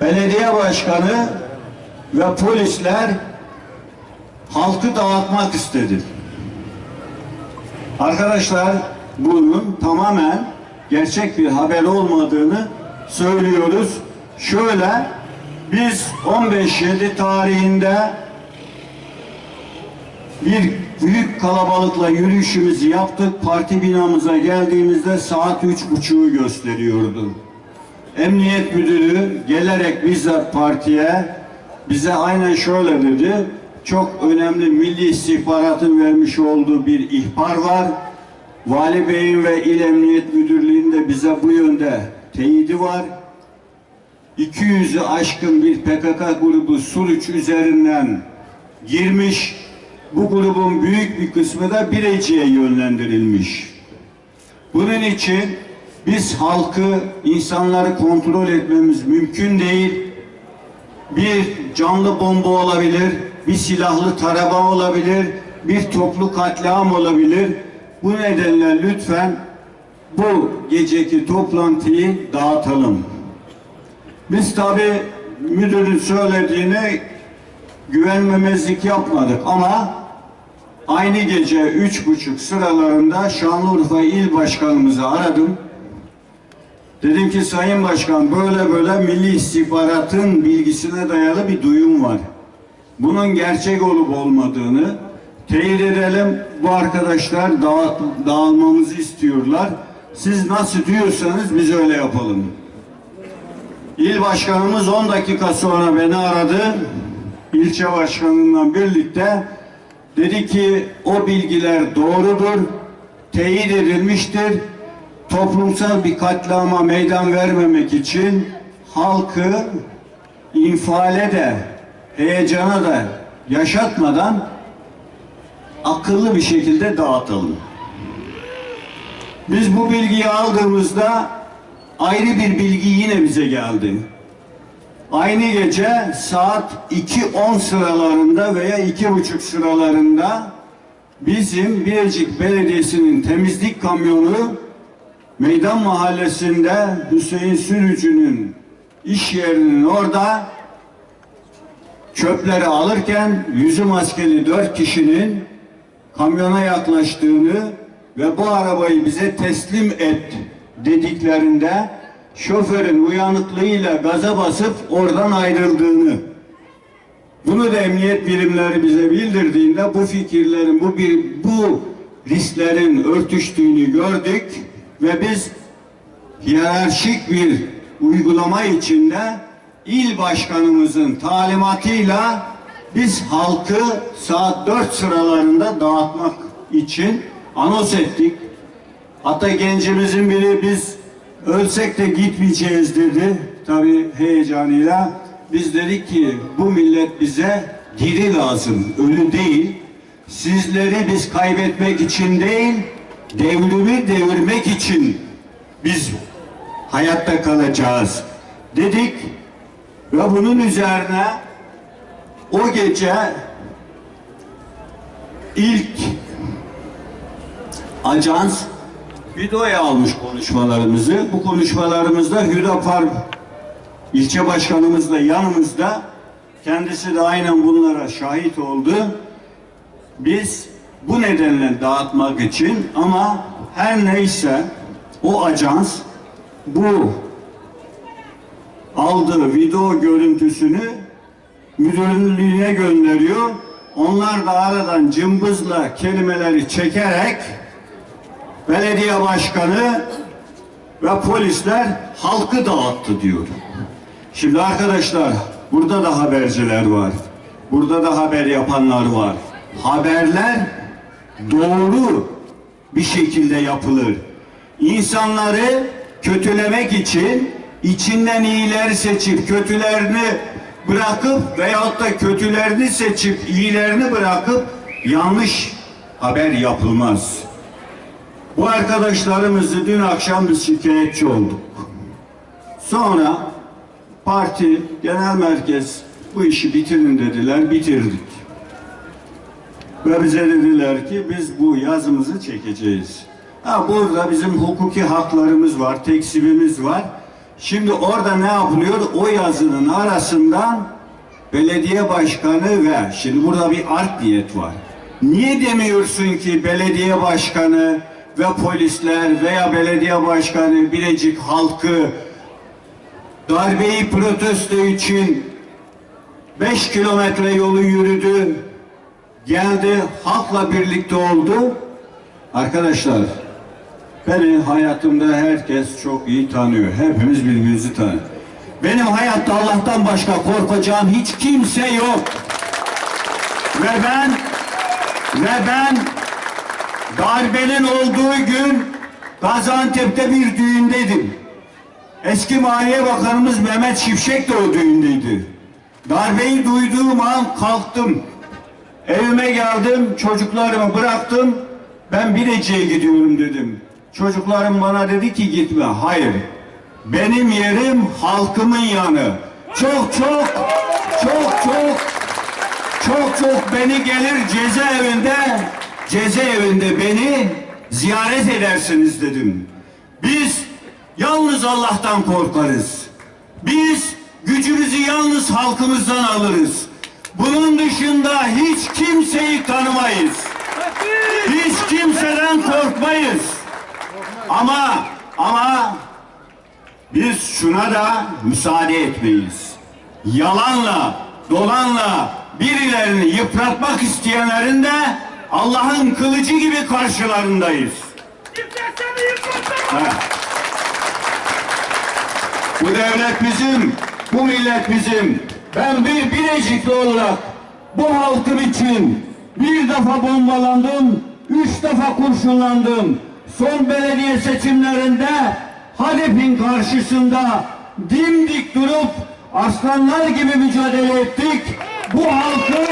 belediye başkanı ve polisler halkı dağıtmak istedi. Arkadaşlar bunun tamamen gerçek bir haber olmadığını söylüyoruz. Şöyle biz 15-7 tarihinde bir büyük kalabalıkla yürüyüşümüzü yaptık. Parti binamıza geldiğimizde saat üç buçuğu gösteriyordu. Emniyet müdürü gelerek bizzat partiye bize aynen şöyle dedi. Çok önemli milli istihbaratın vermiş olduğu bir ihbar var. Vali Bey'in ve İl Emniyet Müdürlüğü'nde bize bu yönde teyidi var. 200'ü aşkın bir PKK grubu Suruç üzerinden girmiş. Bu grubun büyük bir kısmı da Birecik'e yönlendirilmiş. Bunun için biz halkı, insanları kontrol etmemiz mümkün değil. Bir canlı bomba olabilir, bir silahlı tarama olabilir, bir toplu katliam olabilir. Bu nedenle lütfen bu geceki toplantıyı dağıtalım. Biz tabi müdürün söylediğine güvenmemezlik yapmadık ama aynı gece üç buçuk sıralarında Şanlıurfa İl Başkanımızı aradım. Dedim ki Sayın Başkan böyle böyle Milli İstihbaratın bilgisine dayalı bir duyum var. Bunun gerçek olup olmadığını teyit edelim. Bu arkadaşlar dağıt, dağılmamızı istiyorlar. Siz nasıl diyorsanız biz öyle yapalım. İl başkanımız 10 dakika sonra beni aradı. İlçe başkanımla birlikte dedi ki o bilgiler doğrudur, teyit edilmiştir. Toplumsal bir katliama meydan vermemek için halkı infiale de heyecana da yaşatmadan akıllı bir şekilde dağıtalım. Biz bu bilgiyi aldığımızda ayrı bir bilgi yine bize geldi. Aynı gece saat 2.10 sıralarında veya 2.30 sıralarında bizim Bilecik Belediyesi'nin temizlik kamyonu Meydan Mahallesi'nde Hüseyin Sürücü'nün iş yerinin orada çöpleri alırken yüzü maskeli dört kişinin kamyona yaklaştığını ve bu arabayı bize teslim et dediklerinde şoförün uyanıklığıyla gaza basıp oradan ayrıldığını bunu da emniyet birimleri bize bildirdiğinde bu fikirlerin bu bir bu risklerin örtüştüğünü gördük ve biz hiyerarşik bir uygulama içinde il başkanımızın talimatıyla biz halkı saat 4 sıralarında dağıtmak için anons ettik. Hatta gencimizin biri biz ölsek de gitmeyeceğiz dedi. Tabii heyecanıyla. Biz dedik ki bu millet bize diri lazım, ölü değil. Sizleri biz kaybetmek için değil, devrimi devirmek için biz hayatta kalacağız dedik. Ve bunun üzerine o gece ilk ajans videoya almış konuşmalarımızı. Bu konuşmalarımızda Hüdapar ilçe başkanımız da yanımızda. Kendisi de aynen bunlara şahit oldu. Biz bu nedenle dağıtmak için ama her neyse o ajans bu aldığı video görüntüsünü müdürlüğüne gönderiyor. Onlar da aradan cımbızla kelimeleri çekerek belediye başkanı ve polisler halkı dağıttı diyor. Şimdi arkadaşlar burada da haberciler var. Burada da haber yapanlar var. Haberler doğru bir şekilde yapılır. İnsanları kötülemek için içinden iyileri seçip kötülerini bırakıp veyahut da kötülerini seçip iyilerini bırakıp yanlış haber yapılmaz. Bu arkadaşlarımızı dün akşam biz şikayetçi olduk. Sonra parti, genel merkez bu işi bitirin dediler, bitirdik. Ve bize dediler ki biz bu yazımızı çekeceğiz. Ha burada bizim hukuki haklarımız var, teksibimiz var. Şimdi orada ne yapılıyor? O yazının arasından belediye başkanı ve şimdi burada bir art niyet var. Niye demiyorsun ki belediye başkanı ve polisler veya belediye başkanı Bilecik halkı darbeyi protesto için 5 kilometre yolu yürüdü, geldi, halkla birlikte oldu. Arkadaşlar, beni hayatımda herkes çok iyi tanıyor. Hepimiz birbirimizi tanıyor. Benim hayatta Allah'tan başka korkacağım hiç kimse yok. Ve ben ve ben darbenin olduğu gün Gaziantep'te bir düğündeydim. Eski Maliye Bakanımız Mehmet Şipşek de o düğündeydi. Darbeyi duyduğum an kalktım. Evime geldim, çocuklarımı bıraktım. Ben Bilecik'e gidiyorum dedim. Çocuklarım bana dedi ki gitme. Hayır. Benim yerim halkımın yanı. Çok çok çok çok çok çok beni gelir cezaevinde cezaevinde beni ziyaret edersiniz dedim. Biz yalnız Allah'tan korkarız. Biz gücümüzü yalnız halkımızdan alırız. Bunun dışında hiç kimseyi tanımayız. Hiç kimseden korkmayız. Ama ama biz şuna da müsaade etmeyiz. Yalanla, dolanla birilerini yıpratmak isteyenlerin de Allah'ın kılıcı gibi karşılarındayız. Bu devlet bizim, bu millet bizim. Ben bir Bilecikli olarak bu halkım için bir defa bombalandım, üç defa kurşunlandım. Son belediye seçimlerinde Hadep'in karşısında dimdik durup aslanlar gibi mücadele ettik. Bu halkı